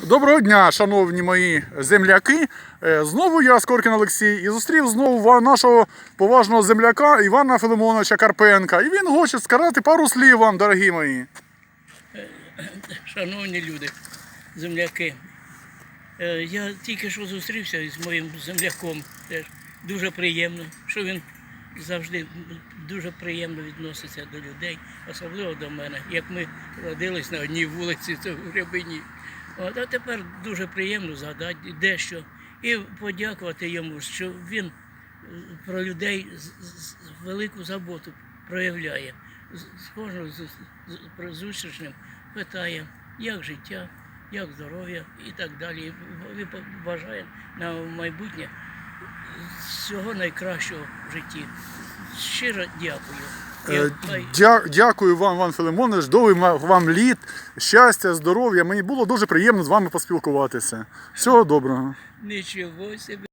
Доброго дня, шановні мої земляки. Е, Знову я Скоркін Олексій і зустрів знову нашого поважного земляка Івана Филимоновича Карпенка. І він хоче сказати пару слів вам, дорогі мої. Шановні люди, земляки, е, я тільки що зустрівся із моїм земляком. Теж дуже приємно, що він завжди дуже приємно відноситься до людей, особливо до мене. Як ми родились на одній вулиці, це в Рябині. От, а тепер дуже приємно згадати дещо і подякувати йому, що він е, про людей велику заботу проявляє. З про зустрічним питає, як життя, як здоров'я і так далі. І бажає на майбутнє всього найкращого в житті. Щиро дякую. Е, дя- Дякую вам, Іван Филимонович, довгий вам літ, щастя, здоров'я. Мені було дуже приємно з вами поспілкуватися. Всього доброго. Нічого собі.